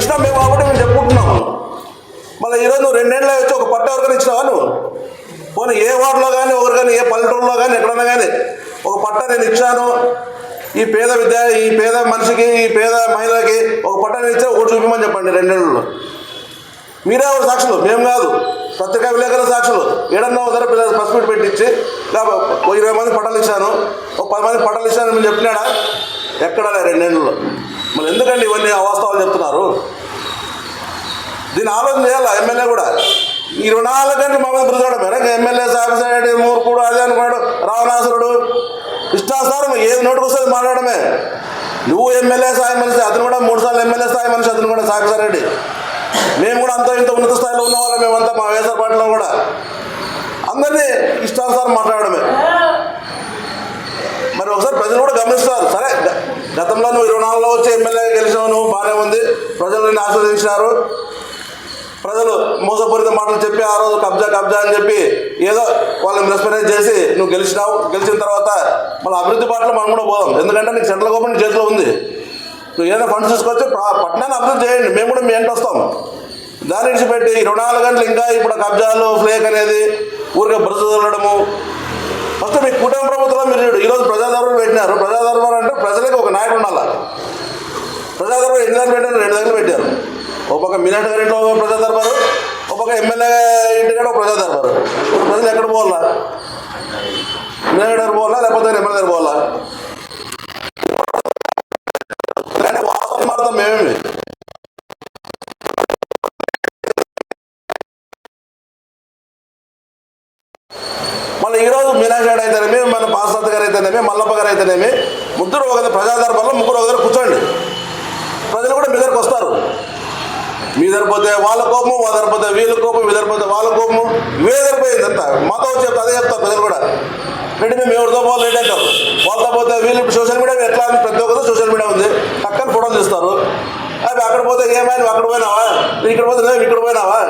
ఇచ్చినా మేము కాబట్టి మేము చెప్పుకుంటున్నాము. మళ్ళీ ఈరోజు నువ్వు రెండేళ్ళు వచ్చి ఒక పట్ట ఎవరికైనా ఇచ్చినావా నువ్వు? పోనీ ఏ వార్డులో కానీ ఒకరు కానీ ఏ పల్లెటూరులో కానీ ఎక్కడైనా కానీ ఒక పట్ట నేను ఇచ్చాను. ఈ పేద విద్య ఈ పేద మనిషికి ఈ పేద మహిళకి ఒక పట్ట నేను ఇచ్చా ఒకటి చూపించమని చెప్పండి రెండేళ్ళలో. మీరే ఒక సాక్షులు? మేము కాదు. పత్రికా విలేకరుల సాక్షులు. ఏడన్నా ఒక దగ్గర పిల్లలు ప్రెస్ మీట్ పెట్టించి ఇరవై మంది పట్టాలు ఇచ్చాను. ఒక పది మంది పట్టాలు ఇచ్చాను మేము చెప్పినాడా? ఎక్కడా రెండేళ్ళలో. మరి ఎందుకండి ఇవన్నీ అవాస్తవాలు చెప్తున్నారు? దీన్ని ఆలోచన చేయాలా ఎమ్మెల్యే కూడా? ఇరవై నాలుగు గంటలు మా మీద మేరకు ఎమ్మెల్యే ఎమ్మెల్యే సాబిసారెడ్డి మూర్ఖుడు అదే అనుకున్నాడు రావణాసురుడు. ఇష్టాసారం ఏది నోటికి వస్తుంది మాట్లాడమే. నువ్వు ఎమ్మెల్యే స్థాయి మనిషి అతను కూడా మూడు సార్లు ఎమ్మెల్యే స్థాయి మనిషి అతను కూడా సాగసారెడ్డి మేము కూడా అంత ఇంత ఉన్నత స్థాయిలో ఉన్న వాళ్ళం మేమంతా మా వేసర పాటలో కూడా. అందరినీ ఇష్టానుసారం మాట్లాడమే. మరి ఒకసారి ప్రజలు కూడా గమనిస్తారు. సరే గతంలో నువ్వు ఇరవై నాలుగులో వచ్చి ఎమ్మెల్యే గెలిచావు నువ్వు బాగానే ఉంది. ప్రజలు నిన్ను ఆస్వాదించినారు ప్రజలు మోసపూరిత మాటలు చెప్పి ఆ రోజు కబ్జా కబ్జా అని చెప్పి ఏదో వాళ్ళని రెస్పెక్ట్ చేసి నువ్వు గెలిచినావు. గెలిచిన తర్వాత మళ్ళీ అభివృద్ధి పాటలు మనం కూడా పోదాం. ఎందుకంటే నీకు సెంట్రల్ గవర్నమెంట్ చేతిలో ఉంది. నువ్వు ఏదైనా ఫండ్స్ తీసుకొచ్చి పట్టణాన్ని అభివృద్ధి చేయండి. మేము కూడా మీ వెంట వస్తాం. దాన్ని విడిచిపెట్టి ఇరవై నాలుగు గంటలు ఇంకా ఇప్పుడు కబ్జాలు ఫ్లేక్ అనేది ఊరికే బ్రజ మొత్తం ఫస్ట్ మీ కూటమి ప్రభుత్వంలో మీరు ఈరోజు ప్రజాదర్బార్ పెట్టినారు. ప్రజాదర్బార్ అంటే ప్రజలకు ఒక నాయకుడు ఉండాలి? ప్రజాదర్బార్ ఎన్ని దగ్గర పెట్టారు? రెండు దగ్గర పెట్టారు. ఒక పక్క మీనాటి గారి ఇంట్లో ఒక ప్రజా దర్బారు ఒక పక్క ఎమ్మెల్యే ఇంటి కాడ ఒక ప్రజా దర్బారు ప్రజలు ఎక్కడ పోవాలా? మీనాటి గారు పోవాలా? లేకపోతే ఎమ్మెల్యే గారు పోవాలా? కానీ మాత్రం మేమేమి. అయితేనేమి మల్లప్ప గారు అయితేనేమి ముగ్గురు ఒక ప్రజాదర్భంలో ముగ్గురు ఒక దగ్గర కూర్చోండి. ప్రజలు కూడా మీ దగ్గరకు వస్తారు. మీ దగ్గర పోతే వాళ్ళ కోపము వాళ్ళ దగ్గర పోతే వీళ్ళ కోపం మీ దగ్గర వాళ్ళ కోపము మీ సరిపోయింది అంత. మాతో వచ్చి చెప్తా అదే చెప్తారు ప్రజలు కూడా. రెడ్డి మేము ఎవరితో పోవాలి రెడ్డి అంటారు. వాళ్ళతో పోతే వీళ్ళు సోషల్ మీడియా ఎట్లా అని ప్రతి ఒక్కరు సోషల్ మీడియా ఉంది. పక్కన ఫోటోలు తీస్తారు. అవి అక్కడ పోతే ఏమైనా అక్కడ పోయినావా? ఇక్కడ పోతే ఇక్కడ పోయినావా?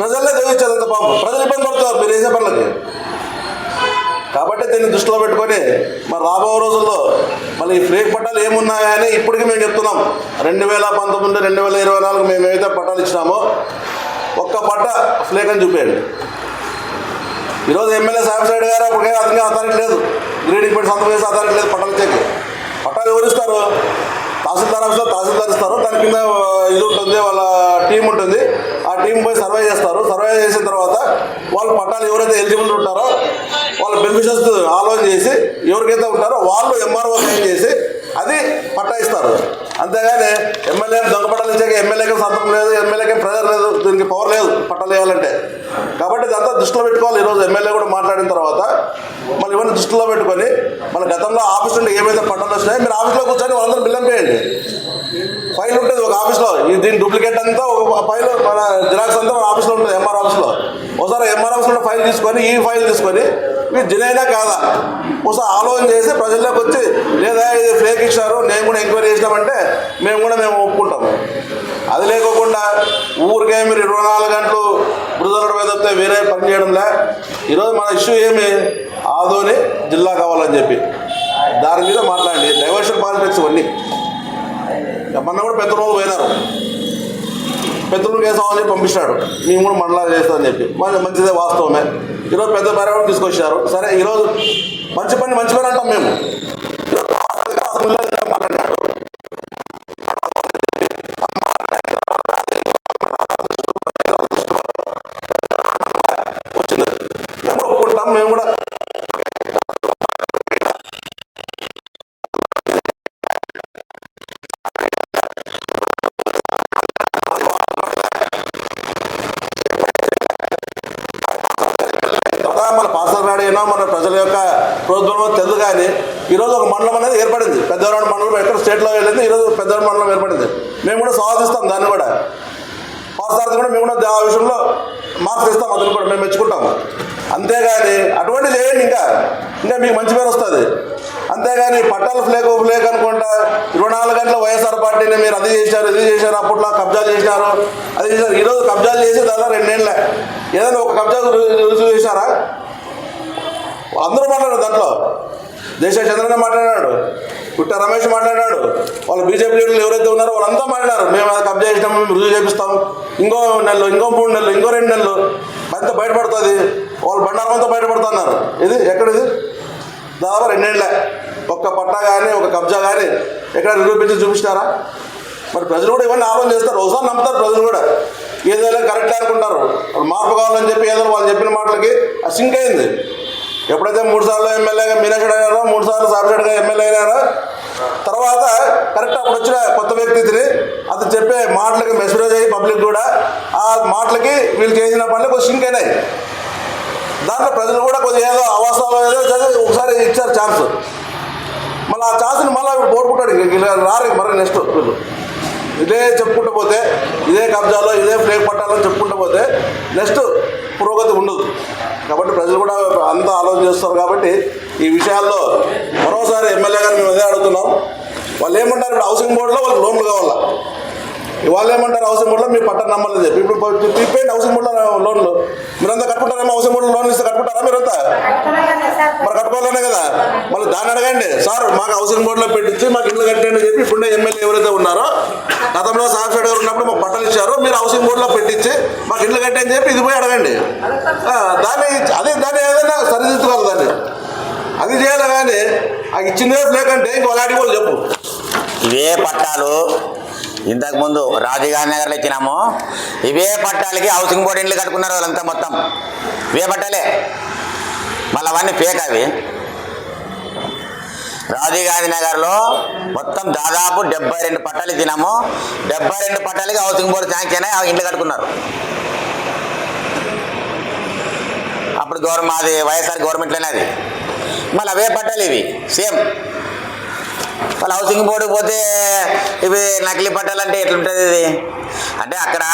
ప్రజలే చదివించేది అంత పాపం. ప్రజలు ఇబ్బంది పడుతున్నారు మీరు వేసే పనులకి. కాబట్టి దీన్ని దృష్టిలో పెట్టుకొని మరి రాబో రోజుల్లో మళ్ళీ ఈ ఫ్లేక్ పట్టాలు ఏమున్నాయని ఇప్పటికీ మేము చెప్తున్నాం. రెండు వేల పంతొమ్మిది రెండు వేల ఇరవై నాలుగు మేము ఏదైతే పట్టాలు ఇచ్చినామో ఒక్క పట్ట ఫ్లేక్ అని చూపేయండి. ఈరోజు ఎమ్మెల్యే సాహెబ్ సైడ్ గారు అప్పటికే అతనికి అథారిటీ లేదు. గ్రీడింగ్ పెట్టి సంతకం చేసి అథారిటీ లేదు పట్టాలు చెక్ పట్టాలు ఎవరు ఇస్తారు? తహసీల్దార్ ఆఫీస్లో తహసీల్దార్ ఇస్తారు. దాని కింద ఇది ఉంటుంది వాళ్ళ టీం ఉంటుంది. ఆ టీం పోయి సర్వే చేస్తారు. సర్వే చేసిన తర్వాత వాళ్ళు పట్టాలు ఎవరైతే ఎలిజిబుల్ ఉంటారో వాళ్ళ బెనిఫిషియర్స్ ఆలోచన చేసి ఎవరికైతే ఉంటారో వాళ్ళు ఎంఆర్ఓ సైన్ చేసి అది పట్టా ఇస్తారు అంతేగాని ఎమ్మెల్యే దొంగ పట్టాలు ఇచ్చాక ఎమ్మెల్యేకి సంతం లేదు ఎమ్మెల్యేకి ప్రెజర్ లేదు దీనికి పవర్ లేదు పట్టాలు వేయాలంటే. కాబట్టి ఇదంతా దృష్టిలో పెట్టుకోవాలి. ఈరోజు ఎమ్మెల్యే కూడా మాట్లాడిన తర్వాత మళ్ళీ ఇవన్నీ దృష్టిలో పెట్టుకొని మన గతంలో ఆఫీస్ నుండి ఏమైతే పట్టాలు వచ్చినాయో మీరు ఆఫీస్లో కూర్చొని వాళ్ళందరూ బిల్లం చేయండి. ఫైల్ ఉంటుంది ఒక ఆఫీస్లో. దీని డూప్లికేట్ అంతా ఒక ఫైల్ మన జిరాక్స్ అంతా మన ఆఫీస్లో ఉంటుంది ఎంఆర్ ఆఫీస్లో ఒకసారి ఎంఆర్ ఆఫీస్లో ఫైల్ తీసుకొని ఈ ఫైల్ తీసుకొని మీరు జినైనా కాదా? ఒకసారి ఆలోచన చేసి ప్రజల్లోకి వచ్చి లేదా ఇది ఫేక్ ఇచ్చారు నేను కూడా ఎంక్వైరీ చేసినామంటే మేము కూడా మేము ఒప్పుకుంటాము అది లేకోకుండా ఊరికే మీరు ఇరవై నాలుగు గంటలు బృదల మీద వస్తే వేరే పని చేయడంలే ఈరోజు మన ఇష్యూ ఏమి? ఆదోని జిల్లా కావాలని చెప్పి. దాని మీద మాట్లాడండి. డైవర్షన్ పాలిటిక్స్ ఇవన్నీ. మొన్న కూడా పెద్ద రోజు పోయినారు. పెద్దలు చేస్తామని పంపించినాడు మేము కూడా మండలాలు చేస్తామని చెప్పి. మంచి మంచిదే వాస్తవమే. ఈరోజు పెద్ద పరిమాణం తీసుకొచ్చారు. సరే ఈరోజు మంచి పని మంచి పని అంటాం మేము. స్వాగతిస్తాం దాన్ని కూడా. పాశ్చాత్యం కూడా మేము కూడా ఆ విషయంలో మార్క్స్ ఇస్తాం అతను కూడా మేము మెచ్చుకుంటాం. అంతేగాని అటువంటి చేయండి ఇంకా ఇంకా మీకు మంచి పేరు వస్తుంది. అంతేగాని పట్టాల ఫ్లేక్ ఫ్లేక్ అనుకుంటా ఇరవై నాలుగు గంటల వైఎస్ఆర్ పార్టీని మీరు అది చేశారు ఇది చేశారు అప్పట్లో కబ్జాలు చేశారు అది చేశారు. ఈరోజు కబ్జాలు చేసి దాదాపు రెండేళ్ళ. ఏదైనా ఒక కబ్జా రుజువు చేశారా? అందరూ మాట్లాడారు దాంట్లో. దేశ చంద్రనే మాట్లాడాడు పుట్ట రమేష్ మాట్లాడాడు వాళ్ళు బీజేపీ లీడర్లు ఎవరైతే ఉన్నారో వాళ్ళంతా మాట్లాడారు. మేము అది కబ్జా చేసినాం మేము రుజువు చేపిస్తాం ఇంకో నెలలు ఇంకో మూడు నెలలు ఇంకో రెండు నెలలు అంతా బయటపడుతుంది. వాళ్ళు బండారం అంతా బయటపడుతున్నారు. ఇది ఎక్కడిది దాదాపు రెండేళ్ళే ఒక్క పట్టా కానీ ఒక కబ్జా కానీ ఎక్కడ నిరూపించి చూపిస్తారా మరి ప్రజలు కూడా ఇవన్నీ ఆలోచన చేస్తారు. ఒకసారి నమ్ముతారు ప్రజలు కూడా. ఏదైనా కరెక్ట్ అనుకుంటారు. వాళ్ళు మార్పు కావాలని చెప్పి ఏదో వాళ్ళు చెప్పిన మాటలకి అది సింక్ అయింది. ఎప్పుడైతే మూడు సార్లు ఎమ్మెల్యేగా మీనాక్షి అయినారో మూడు సార్లు సాబిరెడ్డిగా ఎమ్మెల్యే అయినారో తర్వాత కరెక్ట్ అప్పుడు వచ్చిన కొత్త వ్యక్తిని అది చెప్పే మాటలకి మెసేజ్ అయ్యి పబ్లిక్ కూడా ఆ మాటలకి వీళ్ళు చేసిన పనులు కొంచెం సింక్ అయినాయి. దాంట్లో ప్రజలు కూడా కొద్దిగా ఏదో అవాసాలు ఏదో చదివి ఒకసారి ఇచ్చారు ఛాన్స్ మళ్ళీ ఆ ఛాన్స్ని మళ్ళీ పోరుకుంటాడు రారు మరి నెక్స్ట్ వీళ్ళు ఇదే చెప్పుకుంటూ పోతే ఇదే కబ్జాలో ఇదే ఫ్లేక్ పట్టాలో చెప్పుకుంటూ పోతే నెక్స్ట్ పురోగతి ఉండదు. కాబట్టి ప్రజలు కూడా అంతా ఆలోచన చేస్తారు కాబట్టి ఈ విషయాల్లో మరోసారి ఎమ్మెల్యే గారు మేము అదే అడుగుతున్నాం. వాళ్ళు ఏమంటారు ఇప్పుడు హౌసింగ్ బోర్డులో వాళ్ళకి లోన్లు కావాలా? వాళ్ళు ఏమంటారు హౌసింగ్ బోర్డులో మీ పట్టణ నమ్మలేదు చెప్పి. ఇప్పుడు ప్రీపెయిడ్ హౌసింగ్ బోర్డులో లోన్లు మీరంతా కట్టుకుంటారేమో హౌసింగ్ బోర్డులో లోన్ ఇస్తే కట్టుకుంటారా మీరంతా? మరి కట్టుకోవాలనే కదా. మళ్ళీ దాన్ని అడగండి. సార్ మాకు హౌసింగ్ బోర్డులో పెట్టించి మాకు ఇల్లు కట్టండి అని చెప్పి ఇప్పుడే ఎమ్మెల్యే ఎవరైతే ఉన్నారో గతంలో సాఫ్ట్వేర్ గారు ఉన్నప్పుడు మాకు పట్టలు ఇచ్చారు మీరు హౌసింగ్ బోర్డులో పెట్టించి మాకు ఇల్లు కట్టండి అని చెప్పి ఇది పోయి అడగండి. ఆ, దాన్ని అదే దాన్ని ఏదైనా సరిదిద్దుకోవాలి దాన్ని. అది చేయాలి కానీ ఆ ఇచ్చిందే లేకంటే ఇంకో అలాంటి వాళ్ళు చెప్పు. ఇవే పట్టాలు. ఇంతకుముందు రాజీగాంధీ నగర్లో ఇచ్చినాము ఇవే పట్టాలకి హౌసింగ్ బోర్డు ఇండ్లు కట్టుకున్నారు వాళ్ళంతా మొత్తం. ఇవే పట్టాలే. మళ్ళీ అవన్నీ ఫేక్ అవి. రాజీవ్ నగర్లో మొత్తం దాదాపు డెబ్బై రెండు పట్టాలు ఇచ్చినాము డెబ్బై రెండు పట్టాలకి హౌసింగ్ బోర్డు శాంక్షన్ అయ్యి ఇండ్లు కట్టుకున్నారు. అప్పుడు గవర్నమెంట్ అది వైఎస్ఆర్ గవర్నమెంట్లోనే అది. మళ్ళీ అవే పట్టాలు ఇవి సేమ్. వాళ్ళ హౌసింగ్ బోర్డు పోతే ఇవి నకిలీ పట్టాలంటే ఎట్లుంటుంది ఇది? అంటే అక్కడ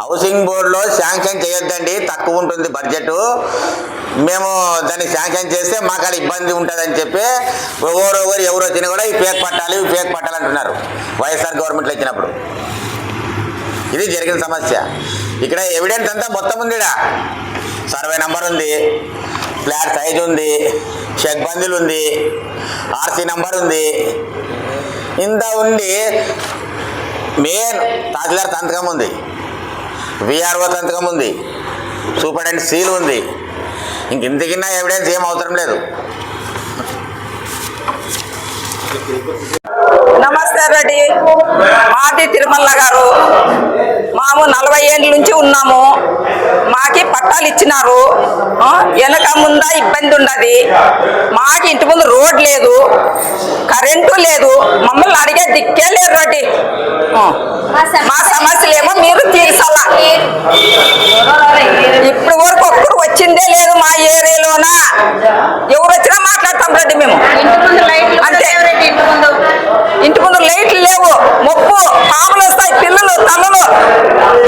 హౌసింగ్ బోర్డులో శాంక్షన్ చేయొద్దండి తక్కువ ఉంటుంది బడ్జెట్ మేము దాన్ని శాంక్షన్ చేస్తే మాకు అది ఇబ్బంది ఉంటుందని చెప్పి ఎవరు ఎవరు ఎవరు వచ్చినా కూడా ఈ ఫేక్ పట్టాలి ఇవి ఫేక్ పట్టాలి అంటున్నారు. వైఎస్ఆర్ గవర్నమెంట్లో ఇచ్చినప్పుడు. ఇది జరిగిన సమస్య. ఇక్కడ ఎవిడెన్స్ అంతా మొత్తం ఉంది ఈడ. సర్వే నంబర్ ఉంది. ఫ్లాట్ సైజ్ ఉంది. చెక్ బందులు ఉంది. ఆర్సీ నంబర్ ఉంది. ఇంత ఉండి మెయిన్ తహసీల్దార్ సంతకం ఉంది. విఆర్ఓ సంతకం ఉంది. సూపరింటెండెంట్ సీల్ ఉంది. ఇంక ఇంతకిన్నా ఎవిడెన్స్ ఏం అవసరం లేదు. నమస్తే రెడ్డి. మాది తిరుమల గారు. మాము నలభై ఏళ్ళ నుంచి ఉన్నాము. మాకి పట్టాలు ఇచ్చినారు. వెనక ముందా ఇబ్బంది ఉండదు. మాకి ఇంటి ముందు రోడ్ లేదు. కరెంటు లేదు. మమ్మల్ని అడిగే దిక్కే లేదు రెడ్డి. ఆ, మా సమస్యలేమో మీరు తీర్చాల? ఇప్పుడు వరకు ఒక్కరు వచ్చిందే లేదు మా ఏరియాలోన? ఎవరు వచ్చినా మాట్లాడతాం రెడ్డి మేము అంతే ఇంటి ముందు లైట్లు లేవు పాములు వస్తాయి పిల్లలు తల్లులు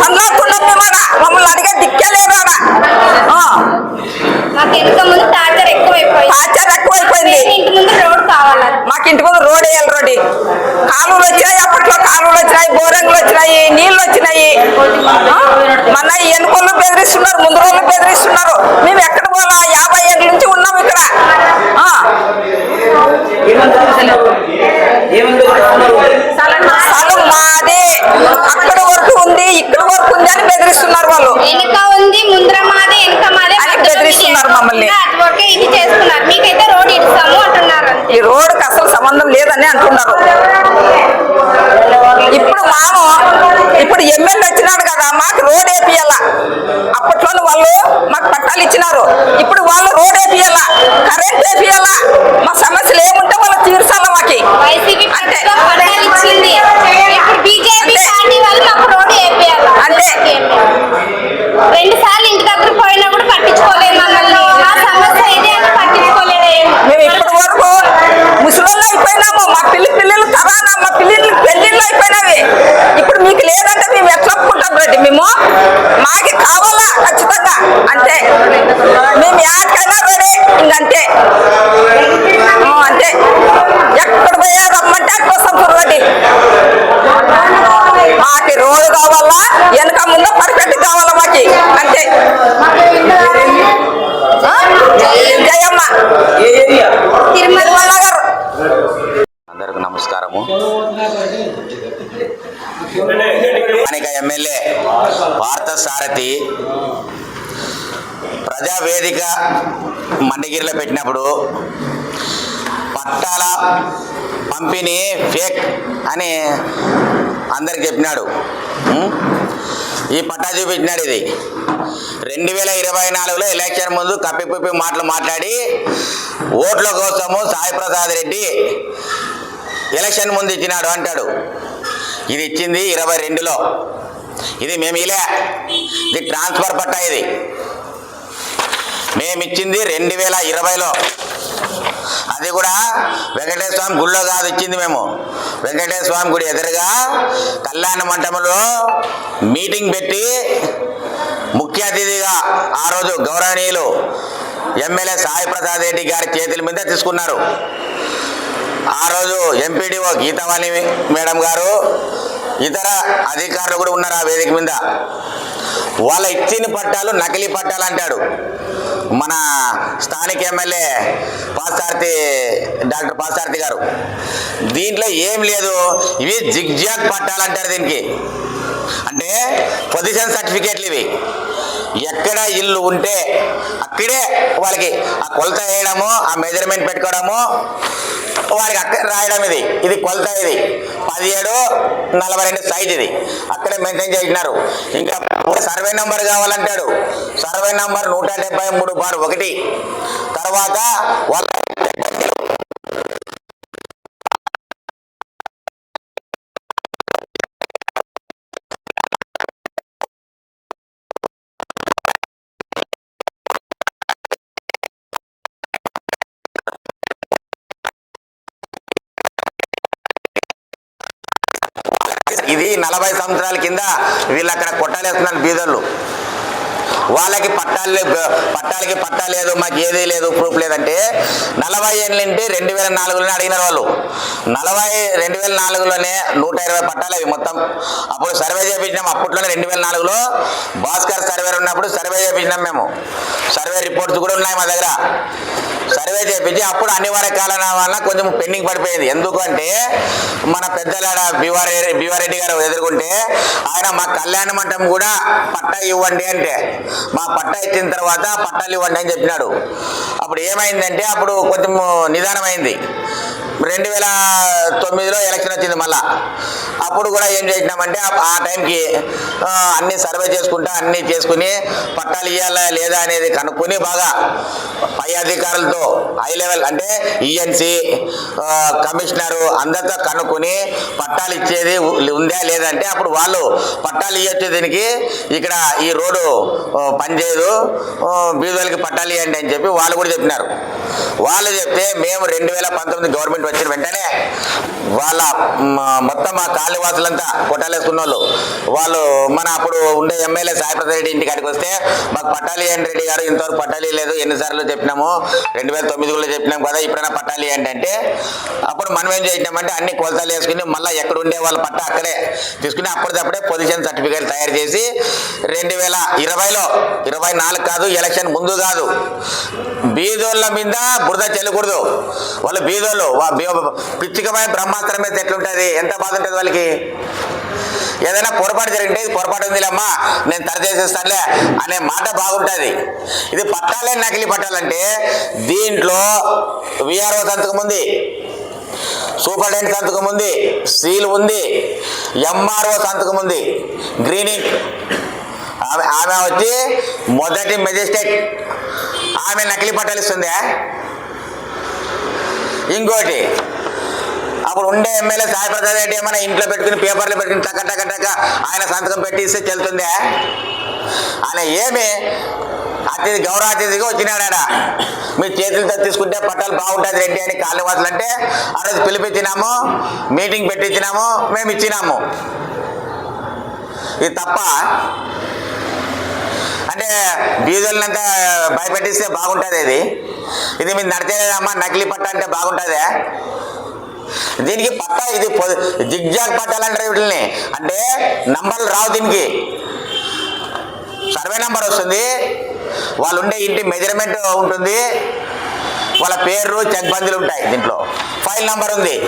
అన్నకుండా మేమడా మమ్మల్ని అడిగే దిక్కే లేదాడా మాకు వెనక ముందు టార్చర్ ఎక్కువైపోయింది. రోడ్ మాకు ఇంటి ముందు రోడ్ వేయాలి రోడ్డు. కాలువలు వచ్చినాయి అప్పట్లో కాలువలు వచ్చినాయి బోరంగులు వచ్చినాయి నీళ్ళు వచ్చినాయి? మన ఎన్నికలు బెదిరిస్తున్నారు ముందు రోజులు బెదిరిస్తున్నారు. మేము ఎక్కడ పోలా యాభై ఏళ్ళ నుంచి ఉన్నాం ఇక్కడ ఆ. స్థలం మాదే అక్కడ వరకు ఉంది ఇక్కడ వరకు ఉంది అని బెదిరిస్తున్నారు వాళ్ళు. వెనక ఉంది ముందర మాదే వెనక మాదే అని బెదిరిస్తున్నారు మమ్మల్ని. ఇది చేస్తున్నారు. మీకైతే రోడ్ ఇస్తాము అంటున్నారు ఈ రోడ్డుకి అసలు సంబంధం లేదని అంటున్నారు. ఇప్పుడు మాము ఇప్పుడు ఎమ్మెల్యే వచ్చినాడు కదా మాకు రోడ్ వేపియాల. అప్పట్లో వాళ్ళు మాకు పట్టాలు ఇచ్చినారు. ఇప్పుడు వాళ్ళు రోడ్ వేపియాల కరెంట్ వేపియాల మా సమస్యలు ఏముంటే వాళ్ళు తీర్చాల మాకి వైసీపీ అంతే. ప్రభుత్వం పట్టాలు ఇచ్చింది ఇప్పుడు బీజేపీ అంతే. పార్టీ వాళ్ళు మాకు రోడ్ వేపియాలి అంతే. రెండు సార్లు ఇంటి దగ్గర పోయినా కూడా పట్టించుకోలేదు మమ్మల్ని మా సమస్య ఇది అని పట్టించుకోలేదు ఏం. మేము ఇప్పటి వరకు ముసలోళ్ళు అయిపోయినాము మా పిల్లి పిల్లలు కరానా మా పిల్లలు పెళ్ళిళ్ళు అయిపోయినవి ఇప్పుడు మీకు లేదంటే మేము ఎట్లా ఒప్పుకుంటాం రెడ్డి మేము మాకి కావాలా ఖచ్చితంగా. అంతే మేము యాడికైనా రెడీ ఇంకంతే. భారతి ప్రజావేదిక మండగిరిలో పెట్టినప్పుడు పట్టాల పంపిణీ ఫేక్ అని అందరికి చెప్పినాడు. ఈ పట్టా చూపించినాడు ఇది. రెండు వేల ఇరవై నాలుగులో ఎలక్షన్ ముందు కప్పిపుప్పి మాటలు మాట్లాడి ఓట్ల కోసము సాయి ప్రసాద్ రెడ్డి ఎలక్షన్ ముందు ఇచ్చినాడు అంటాడు. ఇది ఇచ్చింది ఇరవై రెండులో. ఇది మేము ఇలా ఇది ట్రాన్స్ఫర్ పట్టా ఇది. మేమిచ్చింది రెండు వేల ఇరవైలో. అది కూడా వెంకటేశ్వర స్వామి గుళ్ళో కాదు ఇచ్చింది మేము. వెంకటేశ్వర స్వామి గుడి ఎదురుగా కళ్యాణ మంటపంలో మీటింగ్ పెట్టి ముఖ్య అతిథిగా ఆ రోజు గౌరవనీయులు ఎమ్మెల్యే సాయి ప్రసాద్ రెడ్డి గారి చేతుల మీద తీసుకున్నారు. ఆ రోజు ఎంపీడీఓ గీతవాణి మేడం గారు ఇతర అధికారులు కూడా ఉన్నారు ఆ వేదిక మీద? వాళ్ళ ఇచ్చిన పట్టాలు నకిలీ పట్టాలు అంటాడు. మన స్థానిక ఎమ్మెల్యే పాసార్తి డాక్టర్ పాసార్తి గారు. దీంట్లో ఏం లేదు. ఇవి జిగ్జాగ్ పట్టాలు అంటారు దీనికి. అంటే పొజిషన్ సర్టిఫికేట్లు ఇవి. ఎక్కడ ఇల్లు ఉంటే అక్కడే వాళ్ళకి ఆ కొలత వేయడము ఆ మెజర్మెంట్ పెట్టుకోవడము వాళ్ళకి అక్కడ రాయడం ఇది. ఇది కొలత ఇది. పదిహేడు నలభై రెండు సైజ్ ఇది. అక్కడే మెయింటైన్ చేసినారు. ఇంకా సర్వే నెంబర్ కావాలంటాడు. సర్వే నెంబర్ నూట డెబ్బై మూడు బార్ ఒకటి. తర్వాత వాళ్ళ ఇది నలభై సంవత్సరాల కింద వీళ్ళు అక్కడ కొట్టాలేస్తున్నారు బీదర్లు వాళ్ళకి పట్టాలు పట్టాలకి పట్టా లేదు మాకు ఏదీ లేదు ప్రూఫ్ లేదంటే నలభై ఏళ్ళ రెండు వేల నాలుగులోనే అడిగినారు వాళ్ళు. నలభై రెండు వేల నాలుగులోనే నూట ఇరవై పట్టాలు అవి మొత్తం. అప్పుడు సర్వే చేయించినాం అప్పట్లోనే రెండు వేల నాలుగులో భాస్కర్ సర్వే ఉన్నప్పుడు సర్వే చేయించినాం మేము. సర్వే రిపోర్ట్స్ కూడా ఉన్నాయి మా దగ్గర. సర్వే చేయించి అప్పుడు అనివార్య కారణాల వల్ల కొంచెం పెండింగ్ పడిపోయింది. ఎందుకంటే మన పెద్దలాడ బివారెడ్డి బివారెడ్డి గారు ఎదుర్కొంటే ఆయన మా కళ్యాణ మంటం కూడా పట్టా ఇవ్వండి అంటే మా పట్టా ఇచ్చిన తర్వాత పట్టాలు ఇవ్వండి అని చెప్పినాడు. అప్పుడు ఏమైందంటే అప్పుడు కొంచెం నిదానమైంది. రెండు వేల తొమ్మిదిలో ఎలక్షన్ వచ్చింది మళ్ళా. అప్పుడు కూడా ఏం చేసినామంటే ఆ- ఆ టైంకి అన్నీ అన్ని సర్వే చేసుకుంటా అన్నీ చేసుకుని పట్టాలు ఇవ్వాలా లేదా అనేది కనుక్కొని బాగా పై అధికారులతో హై లెవెల్ అంటే ఈఎన్సి కమిషనరు అందరితో కనుక్కొని పట్టాలు ఇచ్చేది ఉందా లేదంటే అప్పుడు వాళ్ళు పట్టాలు ఇవ్వచ్చు దీనికి. ఇక్కడ ఈ రోడ్డు పనిచేయదు. ఆ, బీదోళ్ళకి పట్టాలు ఇవ్వండి అని చెప్పి వాళ్ళు కూడా చెప్పినారు. వాళ్ళు చెప్తే మేము రెండు వేల పంతొమ్మిది గవర్నమెంట్ వచ్చిన వెంటనే వాళ్ళ మొత్తం మా కాళ్ళవాసులంతా కొట్టాలేసుకున్న వాళ్ళు వాళ్ళు మన అప్పుడు ఉండే ఎమ్మెల్యే సాయిప్రసాద్ రెడ్డి ఇంటికి అడిగి వస్తే మాకు పట్టాలి ఇవ్వండి రెడ్డి గారు ఇంతవరకు పట్టాలి లేదు ఎన్నిసార్లు చెప్పినాము రెండు వేల తొమ్మిదిలో చెప్పినాం కదా ఇప్పుడైనా పట్టాలి ఏంటంటే అంటే అప్పుడు మనం ఏం చేసినామంటే అన్ని కొలతలు వేసుకుని మళ్ళీ ఎక్కడ ఉండే వాళ్ళ పట్ట అక్కడే తీసుకుని అప్పటిదప్పుడే పొజిషన్ సర్టిఫికేట్ తయారు చేసి రెండు వేల ఇరవైలో ఇరవై నాలుగు కాదు ఎలక్షన్ ముందు కాదు బీదోళ్ళ మీద బురద చెల్లకూడదు. వాళ్ళు బీదోళ్ళు వా- బీ- పిచ్చికమైన బ్రహ్మాస్త్రం మీద ఎట్లుంటుంది? ఎంత బాధ ఉంటుంది వాళ్ళకి? ఏదైనా పొరపాటు జరిగింటే ఇది పొరపాటు ఉందిలేమ్మా నేను తరచేసేస్తానులే అనే మాట బాగుంటుంది. ఇది పట్టాలే నకిలీ పట్టాలంటే దీంట్లో విఆర్ఓ సంతకం ఉంది. సూపరింటెండెంట్ సంతకం ఉంది. సీల్ ఉంది. ఎంఆర్ఓ సంతకం ఉంది. గ్రీనింగ్ ఆమె ఆమె వచ్చి మొదటి మెజిస్ట్రేట్. ఆమె నకిలీ పట్టాలు ఇస్తుందే? ఇంకోటి అప్పుడు ఉండే ఎమ్మెల్యే సాయిప్రసాద్ రెడ్డి ఏమైనా ఇంట్లో పెట్టుకుని పేపర్లు పెట్టుకుని టక టక టక ఆయన సంతకం పెట్టిస్తే చెల్తుందే ఆయన ఏమి అతిథి గౌరవాతిథిగా వచ్చినాడా మీ చేతులతో తీసుకుంటే పట్టాలు బాగుంటుంది రెడ్డి అని కాళ్ళవాసులు అంటే ఆ రోజు పిలిపించినాము మీటింగ్ పెట్టించినాము మేము ఇచ్చినాము. ఇది తప్ప అంటే బీజులంతా భయపెట్టిస్తే బాగుంటుంది ఇది. ఇది మీరు నడిచేదమ్మా నకిలీ పట్ట అంటే బాగుంటుందే. దీనికి పట్ట ఇది పొ- జిగ్జాగ్ పట్టాలంటారు వీటిని అంటే నంబర్లు రావు దీనికి. సర్వే నంబర్ వస్తుంది. వాళ్ళు ఉండే ఇంటి మెజర్మెంట్ ఉంటుంది. వాళ్ళ పేరు చెక్ బందీలు ఉంటాయి దీంట్లో. ఫైల్ నంబర్ ఉంది.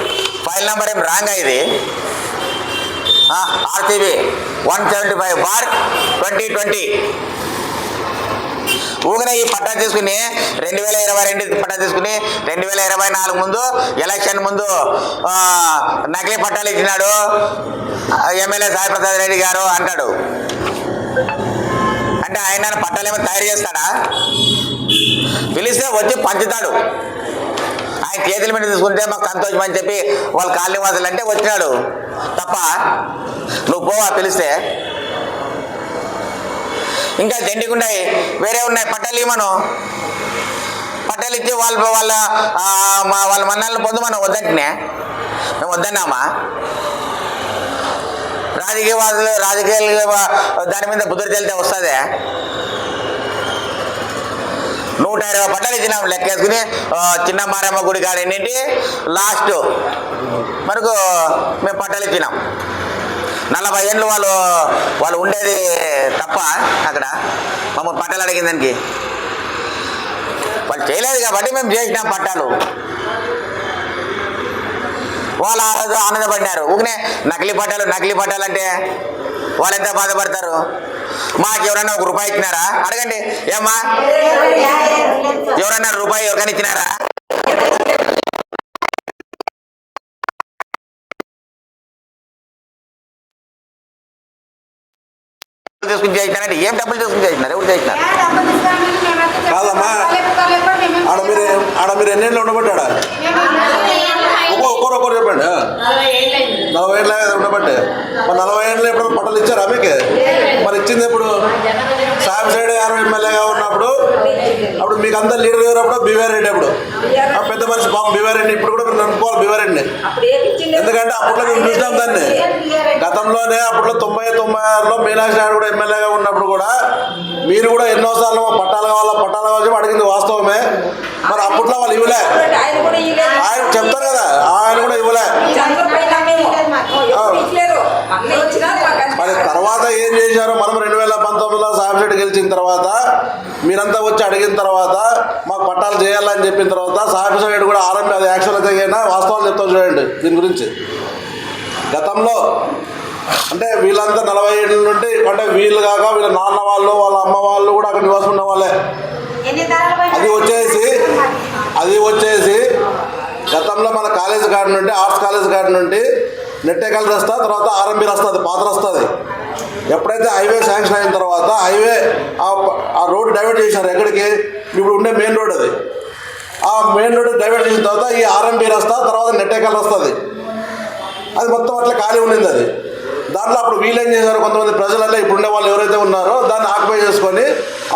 ఫైల్ నంబర్ ఏం రాంగ్ ఇది? RCB one seventy five bar twenty twenty. ఊగిన ఈ పట్టా తీసుకుని రెండు వేల ఇరవై రెండు పట్టా తీసుకుని రెండు వేల ఇరవై నాలుగు ముందు ఎలక్షన్ ముందు నకిలీ పట్టాలు ఇచ్చినాడు. ఎమ్మెల్యే సాయి ప్రసాద్ రెడ్డి గారు అంటాడు. అంటే ఆయన పట్టాలు ఏమైనా తయారు చేస్తాడా? పిలిస్తే వచ్చి పంచుతాడు. ఆయన చేతుల మీద తీసుకుంటే మాకు సంతోషం అని చెప్పి వాళ్ళ కాలనీ వాసులు అంటే వచ్చినాడు. తప్ప నువ్వు పోవా పిలిస్తే ఇంకా దండిగా ఉన్నాయి. వేరే ఉన్నాయి. పట్టాలు ఇవ్వమను. పట్టాలు ఇచ్చి వాళ్ళ వాళ్ళ మా వాళ్ళ మన్నాలను పొందమను. వద్దంటనే. మేము వద్దన్నామా? రాజకీయవాదులు రాజకీయాలు దాని మీద బుద్ధి తెలితే వస్తుంది? నూట ఇరవై పట్టాలు ఇచ్చినాం లెక్కేసుకుని చిన్న మారమ్మ గుడి కాడ ఏంటి? లాస్ట్. మనకు మేము పట్టాలు ఇచ్చినాం. నలభై ఏళ్ళు వాళ్ళు వాళ్ళు ఉండేది తప్ప అక్కడ. మమ్మల్ని పట్టాలు అడిగిన దానికి. వాళ్ళు చేయలేదు కాబట్టి మేము చేసినాం పట్టాలు. వాళ్ళు ఆ రోజు ఆనందపడినారు. ఊరినే నకిలీ పట్టాలు నకిలీ పట్టాలు అంటే వాళ్ళు ఎంత బాధపడతారు? మాకు ఎవరైనా ఒక రూపాయి ఇచ్చినారా? అడగండి. ఏమ్మా? ఎవరన్నా రూపాయి ఎవరికైనా ఇచ్చినారా? తీసుకుని చేసినారంటే ఏం డబ్బులు తీసుకుని చేసినారు ఎవరు చేసినారు కాదమ్మా. ఆడ మీరు ఆడ మీరు ఎన్నేళ్ళు ఉండబట్టాడా? ఒక్కో ఒక్కరు ఒక్కరు చెప్పండి. నలభై ఏళ్ళ ఉండబట్టే. మరి నలభై ఏళ్ళు ఎప్పుడు పట్టలు ఇచ్చారా మీకు? మరి ఇచ్చింది ఎప్పుడు? సాయం సైడ్ యాభై ఎమ్మెల్యేగా ఉన్నప్పుడు అప్పుడు మీకు అంతా లీడర్ ఎవరప్పుడు బీవీఆర్ అప్పుడు. ఆ పెద్ద మనిషి బాబు బీవీఆర్ ఇప్పుడు కూడా మీరు నమ్ముకోవాలి బీవారెడ్డి ఎందుకంటే అప్పట్లో మేము చూసినాం దాన్ని. గతంలోనే అప్పట్లో తొంభై తొంభై ఆరులో మీనాక్షి నాయుడు కూడా ఎమ్మెల్యేగా ఉన్నప్పుడు కూడా మీరు కూడా ఎన్నోసార్లు పట్టాల వాళ్ళ పట్టాల పట్టాలు కావాలని చెప్పి అడిగింది వాస్తవమే. మరి అప్పట్లో వాళ్ళు ఇవ్వలే. ఆయన చెప్తారు కదా ఆయన కూడా ఇవ్వలే. మరి తర్వాత ఏం చేశారు? మనం రెండు వేల పంతొమ్మిదిలో సాఫ్ట్వేర్ గెలిచిన తర్వాత మీరంతా వచ్చి అడిగిన తర్వాత మాకు పట్టాలు చేయాలని చెప్పిన తర్వాత సాఫ్ట్వేర్ కూడా ఆరంభ అది యాక్షన్ అయితే అయినా వాస్తవాలు చెప్తాం చూడండి దీని గురించి. గతంలో అంటే వీళ్ళంతా నలభై ఏళ్ళ నుండి అంటే వీళ్ళు కాక వీళ్ళ నాన్న వాళ్ళు వాళ్ళ అమ్మ వాళ్ళు కూడా అక్కడ నివాసం ఉన్న వాళ్ళే. అది వచ్చేసి అది వచ్చేసి గతంలో మన కాలేజ్ కాడ నుండి ఆర్ట్స్ కాలేజ్ కాడ నుండి నెట్టేకల్ రస్తా తర్వాత ఆర్ఎంబి రస్తా అది పాత రస్తుంది ఎప్పుడైతే హైవే శాంక్షన్ అయిన తర్వాత హైవే ఆ- ఆ రోడ్ డైవర్ట్ చేశారు ఎక్కడికి? ఇప్పుడు ఉండే మెయిన్ రోడ్ అది. ఆ మెయిన్ రోడ్ డైవర్ట్ చేసిన తర్వాత ఈ ఆర్ఎంబి రస్తా తర్వాత నెట్టేకల్ వస్తుంది అది మొత్తం అట్లా ఖాళీ ఉండింది అది. దాంట్లో అప్పుడు వీలేం చేశారు కొంతమంది ప్రజలలో ఇప్పుడు ఉండే వాళ్ళు ఎవరైతే ఉన్నారో దాన్ని ఆక్యుపై చేసుకొని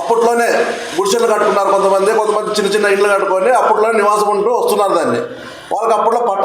అప్పట్లోనే గుడిసెలు కట్టుకున్నారు కొంతమంది కొంతమంది చిన్న చిన్న ఇళ్ళు కట్టుకొని అప్పట్లోనే నివాసం ఉంటూ వస్తున్నారు దాన్ని. వాళ్ళకి అప్పట్లో పట్ట